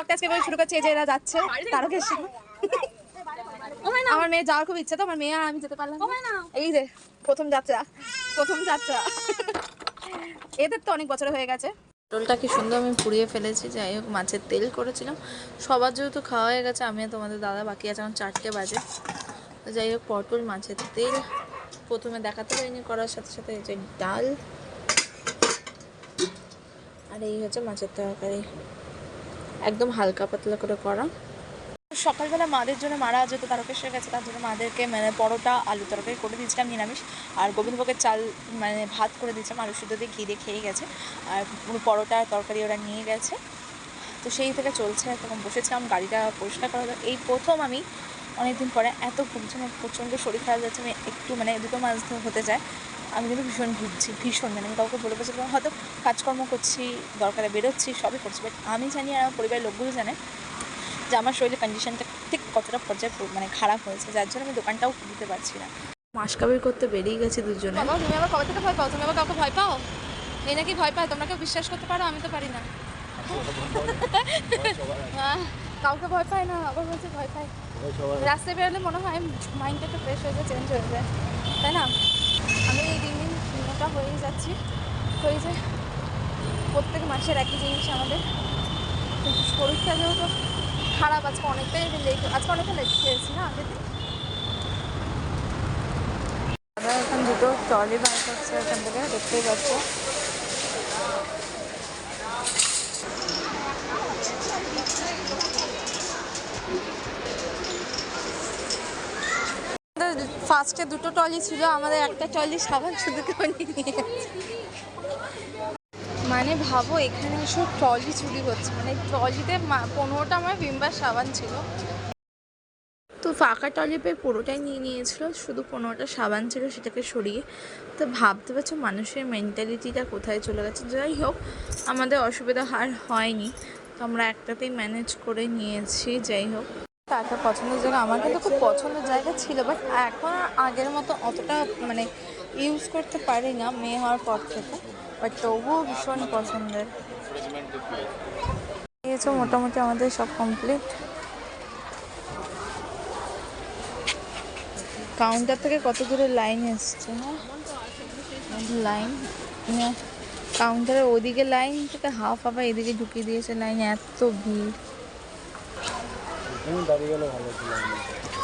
আজকে শুরু করছি এই যে এরা যাচ্ছে তারকেশ্বর আমার মেয়ে যাওয়ার খুব ইচ্ছা তো আমার মেয়ে আর আমি যেতে পারলাম না। এই যে প্রথম যাত্রা প্রথম যাত্রা। এদের তো অনেক বছর হয়ে গেছে। পটলটা কি সুন্দর আমি পুড়িয়ে ফেলেছি যাই হোক মাছের তেল করেছিলাম। সবার যেহেতু খাওয়া হয়ে গেছে আমি তোমাদের দাদা বাকি আছে এখন চারটে বাজে। তো যাই হোক পটল মাছের তেল প্রথমে দেখাতে পারিনি করার সাথে সাথে এই যে ডাল। আর এই হচ্ছে মাছের তরকারি। একদম হালকা পাতলা করে করা। সকালবেলা মাদের জন্য মারা যেত তারকেশ্বর গেছে, তার জন্য মাদেরকে মানে পরোটা, আলু তরকারি করে দিয়েছিলাম, নিরামিষ। আর গোবিন্দভোগের চাল মানে ভাত করে দিয়েছিলাম, আলু সিদ্ধ দিয়ে ঘি দিয়ে খেয়ে গেছে। আর পুরো পরোটা তরকারি ওরা নিয়ে গেছে। তো সেই থেকে চলছে তখন বসেছিলাম গাড়িটা পরিষ্কার করা এই প্রথম আমি অনেকদিন পরে এত আমার প্রচণ্ড শরীর খারাপ যাচ্ছে, আমি একটু মানে দুটো মাস হতে যায় আমি কিন্তু ভীষণ ভুগছি ভীষণ। মানে আমি কাউকে বলে বসে হয়তো কাজকর্ম করছি দরকারে বেরোচ্ছি সবই করছি। বাট আমি জানি আর আমার পরিবারের লোকগুলো জানে যে আমার শরীরের কন্ডিশনটা ঠিক কতটা পর্যায়ে মানে খারাপ হয়েছে যার জন্য আমি দোকানটাও খুলতে পারছি না। মাস কাবির করতে বেরিয়ে গেছি দুজনে। বাবা তুমি আবার কবে থেকে ভয় পাও? তুমি আবার কাউকে ভয় পাও? এই নাকি ভয় পায়? তোমরা কেউ বিশ্বাস করতে পারো? আমি তো পারি না। কাউকে ভয় পায় না আবার বলছে ভয় পায়। রাস্তায় বেরোলে মনে হয় মাইন্ডটা একটু ফ্রেশ হয়ে যায় চেঞ্জ হয়ে যায়। তাই না? আমি এই দিন দিন মোটা হয়েই যাচ্ছি। তো যে প্রত্যেক মাসের একই জিনিস আমাদের। শরীরটা যেহেতু খারাপ, আজকে অনেকটাই লেট আজকে অনেকটা লেট খেয়েছি না আগের দিন? দাদা এখন দুটো ট্রলি বার করছে এখান থেকে, দেখতেই পাচ্ছ। ফার্স্টে দুটো টলি ছিল, আমাদের একটা টলি সাবান শুধু নিয়ে মানে ভাবো, এখানে এসব ট্রলি চুরি হচ্ছে। মানে টলিতে পনেরোটা আমার ভিমবার সাবান ছিল। তো ফাঁকা টলি পেয়ে পুরোটাই নিয়ে নিয়েছিল, শুধু পনেরোটা সাবান ছিল সেটাকে সরিয়ে। তো ভাবতে পারছ, মানুষের মেন্টালিটিটা কোথায় চলে গেছে? যাই হোক, আমাদের অসুবিধা আর হয়নি। তো আমরা একটাতেই ম্যানেজ করে নিয়েছি, যাই হোক। একটা পছন্দের জায়গা। আমার কিন্তু খুব পছন্দের জায়গা ছিল বাট এখন আগের মতো অতটা মানে ইউজ করতে পারি না মেয়ে হওয়ার পর থেকে। বাট তবুও ভীষণ পছন্দের। দিয়েছ মোটামুটি আমাদের সব কমপ্লিট কাউন্টার থেকে কত দূরে লাইন এসছে লাইন কাউন্টারের ওদিকে লাইন থেকে হাফ আবার এদিকে ঢুকিয়ে দিয়েছে লাইন এত ভিড়।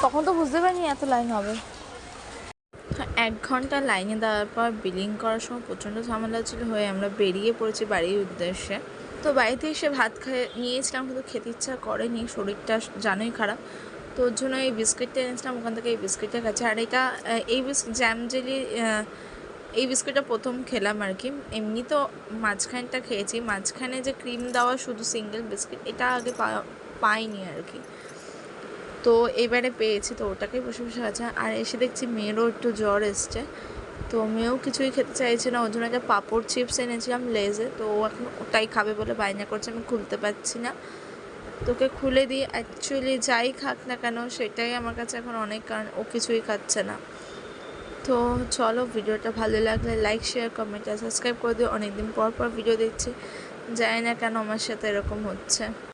তখন তো বুঝতে পারিনি এত লাইন হবে। এক ঘণ্টা লাইনে দেওয়ার পর বিলিং করার সময় প্রচণ্ড ঝামেলা ছিল হয়ে আমরা বেরিয়ে পড়েছি বাড়ির উদ্দেশ্যে। তো বাড়িতে এসে ভাত খেয়ে নিয়েছিলাম কিন্তু খেতে ইচ্ছা করেনি শরীরটা জানোই খারাপ। তো ওর জন্য এই বিস্কিটটা এনেছিলাম ওখান থেকে এই বিস্কিটটা খাচ্ছি। আর এটা এই বিস্কিট জ্যাম জেলি এই বিস্কুটটা প্রথম খেলাম আর কি। এমনি তো মাঝখানটা খেয়েছি মাঝখানে যে ক্রিম দেওয়া শুধু সিঙ্গেল বিস্কিট এটা আগে পা- পাইনি আর কি। তো এবারে পেয়েছি, তো ওটাকেই বসে বসে আছে আর এসে দেখছি মেয়েরও একটু জ্বর এসছে, তো মেয়েও কিছুই খেতে চাইছে না। ওর জন্য একটা পাঁপড় চিপস এনেছিলাম লেজে, তো ও এখন ওটাই খাবে বলে বায়না করছে, আমি খুলতে পারছি না। তোকে খুলে দিই অ্যাকচুয়ালি যাই খাক না কেন, সেটাই আমার কাছে এখন অনেক কারণ, ও কিছুই খাচ্ছে না। তো চলো, ভিডিওটা ভালো লাগলে লাইক শেয়ার কমেন্ট আর সাবস্ক্রাইব করে দিও। অনেকদিন পর পর ভিডিও দেখছি, জানি না কেন আমার সাথে এরকম হচ্ছে।